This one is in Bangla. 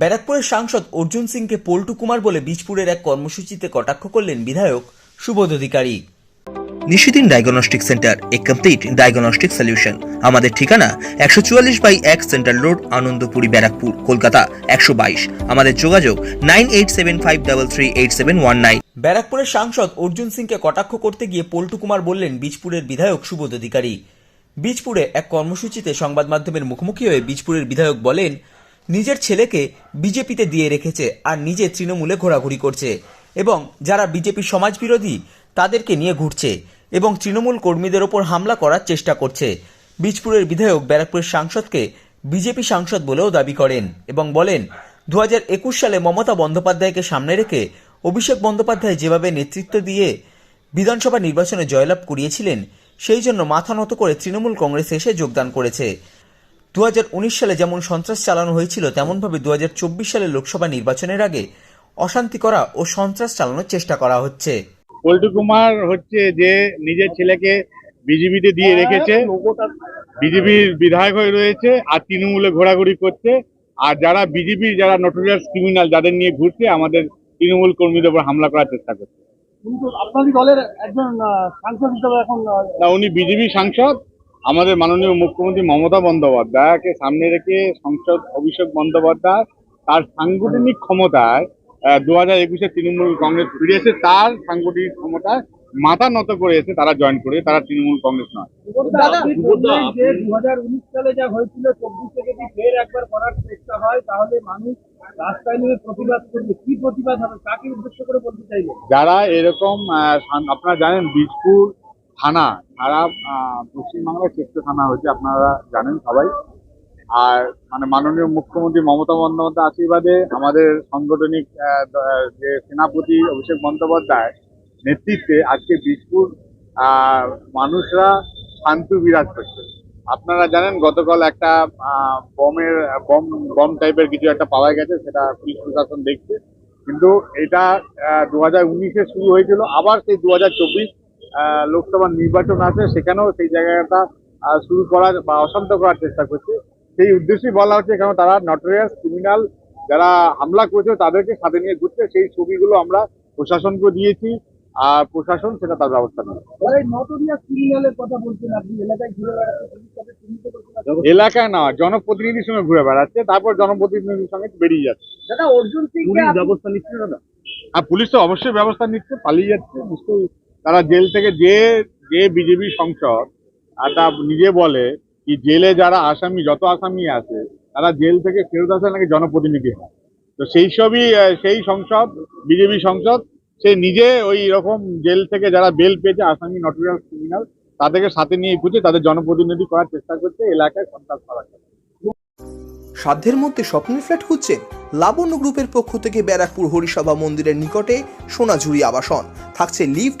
ব্যারাকপুরের সাংসদ অর্জুন সিংকে পল্টু কুমার বলে বীজপুরের এক কর্মসূচিতে কটাক্ষ করলেন বিধায়ক Subodh Adhikari. Nishidin diagnostic centre a complete diagnostic solution আমাদের ঠিকানা একশো চুয়াল্লিশ বাই এক সেন্ট্রাল রোড আনন্দপুরি ব্যারাকপুর কলকাতা একশো বাইশ। আমাদের যোগাযোগ nine eight seven five double three eight seven one nine. ব্যারাকপুরের সাংসদ অর্জুন সিংকে কটাক্ষ করতে গিয়ে পল্টু কুমার বললেন বীজপুরের বিধায়ক সুবোধ অধিকারী। বীজপুরে এক কর্মসূচিতে সংবাদ মাধ্যমের মুখোমুখি হয়ে বীজপুরের বিধায়ক বলেন নিজের ছেলেকে বিজেপিতে দিয়ে রেখেছে আর নিজে তৃণমূলে ঘোরাঘুরি করছে। এবং যারা বিজেপির সমাজবিরোধী, তাদেরকে নিয়ে ঘুরছে এবং তৃণমূল কর্মীদের ওপর হামলা করার চেষ্টা করছে। বীজপুরের বিধায়ক ব্যারাকপুরের সাংসদকে বিজেপি সাংসদ বলেও দাবি করেন এবং বলেন, দু একুশ সালে মমতা বন্দ্যোপাধ্যায়কে সামনে রেখে অভিষেক বন্দ্যোপাধ্যায় যেভাবে নেতৃত্ব দিয়ে বিধানসভা নির্বাচনে জয়লাভ করিয়েছিলেন, সেই জন্য মাথা নত করে তৃণমূল কংগ্রেসে এসে যোগদান করেছে। দু হাজার উনিশ সালে যেমন সন্ত্রাস চালানো হয়েছিল তেমনভাবে দু সালে লোকসভা নির্বাচনের আগে অশান্তি করা ও সন্ত্রাস চালানোর চেষ্টা করা হচ্ছে। পল্টু কুমার হচ্ছে যে নিজের ছেলেকে বিজেপিতে দিয়ে রেখেছে বিজেপির বিধায়ক হয়ে রয়েছে আর তৃণমূলে ঘোরাঘুরি করছে। আর যারা বিজেপির যারা নোটোরিয়াস ক্রিমিনাল যাদের নিয়ে ঘুরছে আমাদের তৃণমূল কর্মীদের উপর হামলা করার চেষ্টা করছে। কিন্তু আপনারই দলের একজন সাংসদ হিসেবে এখন না উনি বিজেপি সাংসদ আমাদের মাননীয় মুখ্যমন্ত্রী মমতা বন্দ্যোপাধ্যায়কে সামনে রেখে সংসদ অভিষেক বন্দ্যোপাধ্যায় তার সাংগঠনিক ক্ষমতায় দু হাজার একুশে তৃণমূল কংগ্রেস ফিরেছে তার সাংগঠনিক ক্ষমতায় মাথা নত করে এসে তারা জয়েন করে তারা তৃণমূল কংগ্রেস নয়। সালে যা হয়েছিল চব্বিশে যদি ফের একবার করার চেষ্টা হয় তাহলে মানুষ রাস্তায় নেমে প্রতিবাদ করবে। কি প্রতিবাদ হবে? কাকে উদ্দেশ্য করে বলতে যারা এরকম আহ, আপনারা জানেন বীজপুর থানা সারা পশ্চিমবাংলার শ্রেষ্ঠ থানা হয়েছে আপনারা জানেন সবাই। আর মানে মাননীয় মুখ্যমন্ত্রী মমতা বন্দ্যোপাধ্যায় আশীর্বাদে আমাদের সাংগঠনিক যে সেনাপতি অভিষেক বন্দ্যোপাধ্যায় নেতৃত্বে আজকে বীজপুর আহ, মানুষরা শান্তি বিরাজ করছে। আপনারা জানেন গতকাল একটা বমের বম বম টাইপের কিছু একটা পাওয়া গেছে সেটা পুলিশ প্রশাসন দেখছে। কিন্তু এটা দু হাজার উনিশে শুরু হয়েছিল আবার সেই দু হাজার চব্বিশ লোকসভা নির্বাচন আছে সেখানেও সেই জায়গাটা আহ, শুরু করার বা অশান্ত করার চেষ্টা করছে। সেই উদ্দেশ্যেই বলা হচ্ছে কারণ তারা নটোরিয়াস ক্রিমিনাল যারা হামলা করেছে তাদেরকে সাথে নিয়ে ঘুরছে। সেই ছবিগুলো আমরা প্রশাসনকে দিয়েছি আর প্রশাসন সেটা তার ব্যবস্থা নেবে। এলাকায় না। এলাকায় না জনপ্রতিনিধির সঙ্গে ঘুরে বেড়াচ্ছে তারপর জনপ্রতিনিধির সঙ্গে বেরিয়ে যাচ্ছে। দাদা অর্জুন সিং ব্যবস্থা নিচ্ছে দাদা আর পুলিশ তো অবশ্যই ব্যবস্থা নিচ্ছে পালিয়ে যাচ্ছে নিশ্চয়ই তারা জেল থেকে যে যে বিজেপি সংসদ, আর তা নিজে বলে কি জেলে যারা আসামি, যত আসামি আছে, তারা জেল থেকে ফেরত আসে নাকি জনপ্রতিনিধি হয়। তো সেই সবই সেই সংসদ, বিজেপি সংসদ, সে নিজে ওই রকম জেল থেকে যারা বেল পেয়েছে, আসামি নটোরিয়াস ক্রিমিনাল, তাদেরকে সাথে নিয়ে ঘুরছে তাদের জনপ্রতিনিধি করার চেষ্টা করছে, এলাকায় সন্ত্রাস করার সাধ্যের মধ্যে স্বপ্নের ফ্ল্যাট খুঁজছেন লাবণ্য গ্রুপের পক্ষ থেকে ব্যারাকপুর হরিসভা মন্দিরের নিকটে সোনাঝুরি আবাসন। থাকছে lift